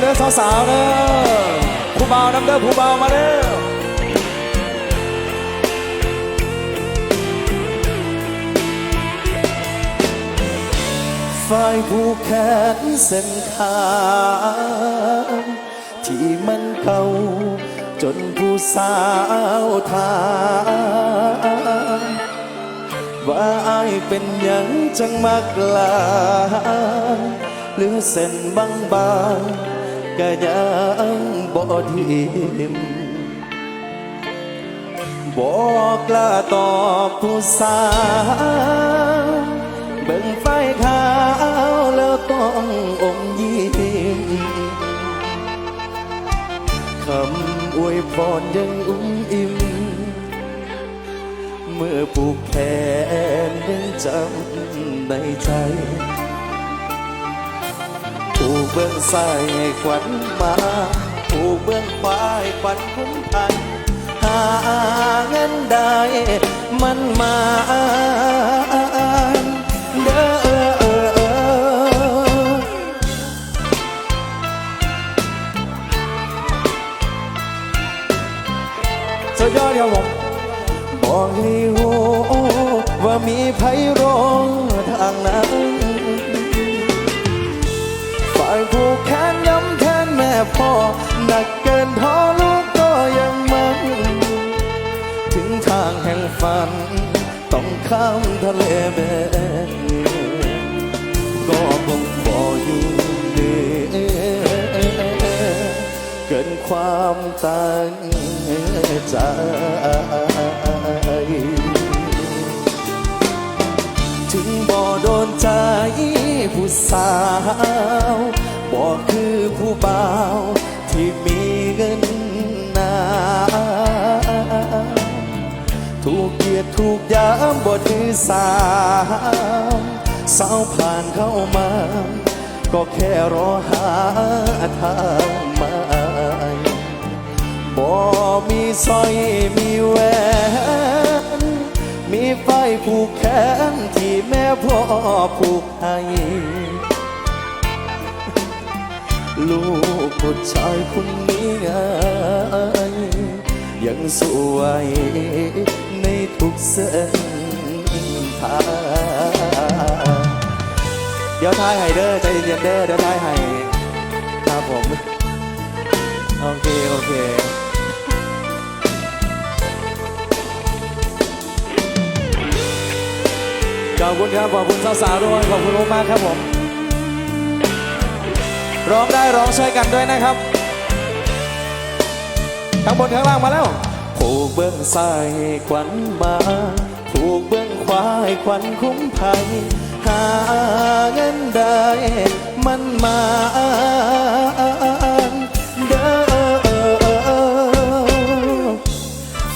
เด้อสาวๆเด้อผู้เบาน้ำเด้อผู้เบามาเด้อฝ่ายผู้แขนเส้นทางที่มันเก่าจนผู้สาวทามว่าอายเป็นหยังจังมากลาเหลือเส้นบางบางๆ ก็ยังบ่ทิมบอกกล้าตอบผู้สาวเบิ่งไฟขาวแล้วต้องอมยิ้มคำอวยพรยังอุ้มอิ่ม เมื่อผูกแขนยังจำในใจ ผู้เบื้องซ้ายให้ขวัญมา ผู้เบื้องขวาให้ขวัญคุ้มภัยหาเงินได้มันมาเด้อสุดยอดครับผมบอกให้รู้ว่ามีไพรองทางนั้นายผู้แขนย้ำแทนแม่พ่อหนักเกินพอลูกก็ยังมันถึงทางแห่งฝัน ต้องข้ามทะเลแบนก็คงบออยู่ด้เกินความตั้งใจถึงบ่โดนใจผู้สาว บ่คือผู้บ่าวที่มีเงินหนาถูกเกียดถูกยามบ่ถือสาสาวผ่านเข้ามา ก็แค่รอหาทางมาบ่มีสร้อยมีแหวนมีไฟผูกแขนที่แม่พ่อผูกให้ ลูกผู้ชายคนนี้ไงยังสวยในทุกเส้นทางเดี๋ยวทายให้เด้อใจเย็นเด้อเดี๋ยวทายให้ครับผม โอเค โอเคขอบคุณครับ ขอบคุณสาวๆด้วยขอบคุณมากครับผม ร้องได้ร้องช่วยกันด้วยนะครับข้างบนข้างล่างมาแล้วผูกเบื้องซ้ายให้ขวัญมาผูกเบื้องขวาให้ขวัญคุ้มภัยหาเงินได้มันมาเด้อ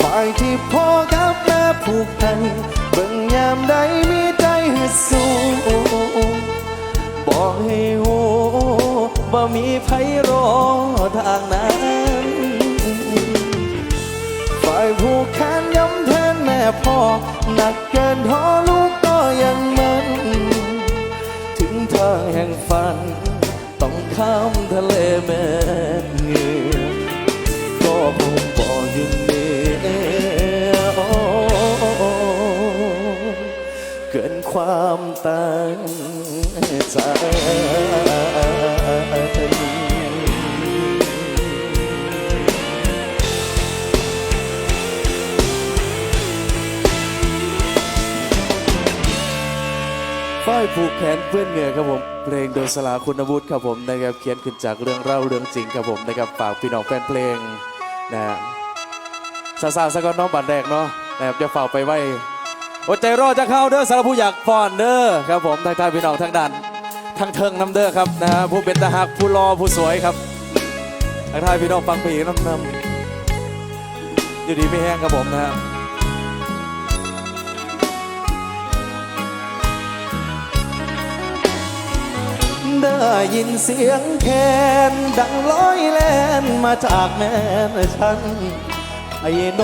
ฝ่ายที่พ่อกับแม่ผูกให้เบิ่งยามใดมีใจฮึดสู้บอกให้หู บ่มีไผรอทางนั้นฝ่ายผู้แขนย้ำแทนแม่พ่อหนักเกินพอลูกก็ยังมัน ถึงทางแห่งฝัน ต้องข้ามทะเลแม่เงื่อก็คงบอกอยู่นี่อ้เกินความตั้งใจ ผูกแขนเพื่อนเหงื่อครับผมเพลงโดยสลาคุณวุฒิครับผมนะครับเขียนขึ้นจากเรื่องเล่าเรื่องจริงครับผมนะครับฝากพี่น้องแฟนเพลงนะฮะสาวๆสกอนน้องบัตรแดกเนาะนะครับจะฝากไปไว้อดใจรอจะเข้าเด้อสำหรับผู้อยากฟอนเด้อครับผมทางทายพี่น้องทั้งดันทั้งเทิงน้ำเด้อครับนะฮะผู้เป็นตาหักผู้รอผู้สวยครับทางทายพี่น้องฟังเพลงน้ำน้ำอยู่ดีไม่แห้งครับผมนะฮะ ได้ยินเสียงแคนดังร้อยแลนมาจากแม่ฉันไอ้โน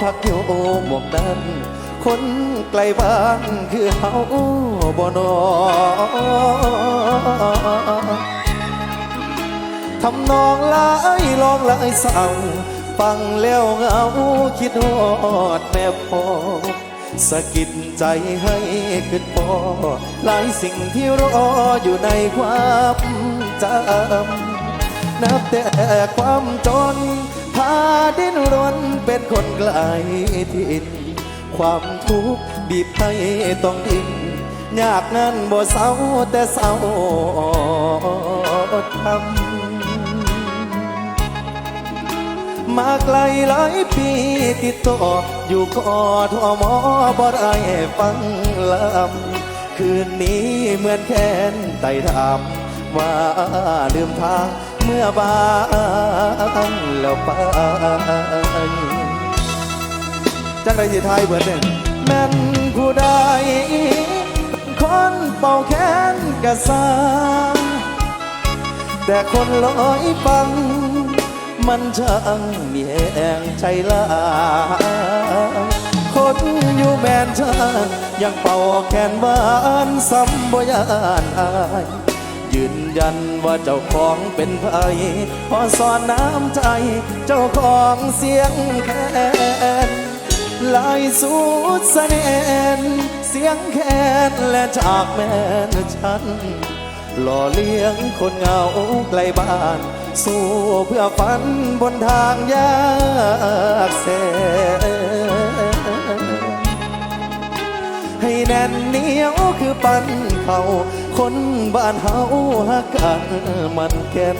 พักอยู่หมวกนั้นคนไกลบ้านคือเฮาบ่นอทำนองหลายลองหลายเศร้าฟังแล้วเหงาคิดฮอดแม่พ่อ สะกิดใจให้ขึ้นพอหลายสิ่งที่รออยู่ในความจำนับแต่ความจน พาดิ้นรนเป็นคนไกลถิ่นความทุกข์บีบให้ต้องดิ้นยากนั้นบ่เศร้าแต่เศร้าทำ มาไกลหลายปีติดต่ออยู่กอทอมอบอได้ฟังลำคืนนี้เหมือนแค้นไต่ถามว่าลืมทางเมื่อบางแล้วไปจังไรสิไทายเบิดเน่แม่นผู้ใดคนเป่าแค้นกระสร้าแต่คนลอยฟัง มันช่างมีแองใจลาคนอยู่แมนช่างยังเป่าแคนวานซ้ำบ่ยานอายยืนยันว่าเจ้าของเป็นไผพอสอนน้ำใจ เจ้าของเสียงแคนลายสุดเสน่ห์เสียงแคนและจากแม่นฉันหล่อเลี้ยงคนเงาไกลบ้าน สู้เพื่อฝันบนทางยากแสนให้แน่นเหนียวคือปันเขาคนบ้านเฮาหักกันมันแก่น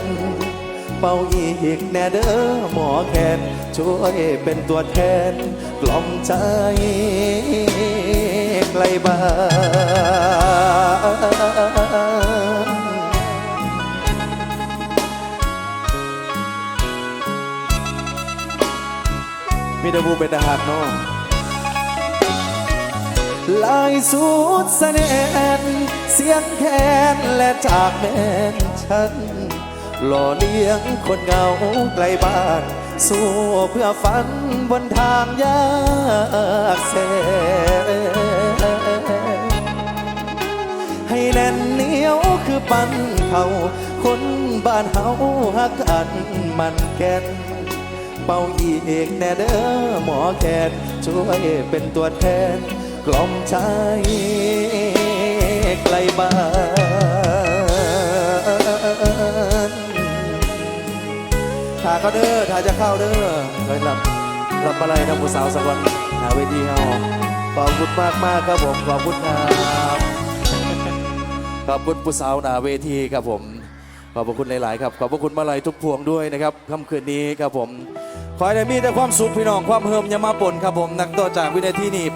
เป่าอีกแน่เด้อหมอแคนช่วยเป็นตัวแทนกล่อมใจไกลบ้าน มีแต่บูเป็นทหารเนาะลายสุดเสน่ห์เสียงแคนและจากแม่นฉันหล่อเลี้ยงคนเงาไกลบ้าน สู้เพื่อฝันบนทางยากแสนให้แน่นเหนียวคือปันเขาคนบ้านเฮาหักกันมันแก่น เป่าอีกแน่เด้อหมอแคนช่วยเป็นตัวแทน กล่อมใจไกลบ้านถ้าเขาเด้อถ้าจะเข้าเด้อเคยรับรับอะไรนะผู้สาวสักวันหาเวทีเฮาขอบคุณมากมากครับผมขอบคุณครับขอบคุณผู้สาวหนาเวทีครับผมขอบพระคุณหลาย ๆ ครับ ขอบพระคุณมาลัยทุกพวงด้วยนะครับค่ำคืนนี้ครับผม ขอให้ได้มีแต่ความสุขพี่น้องความเฮิมอยามาปนครับผมนักต่อจากวินาทีนี้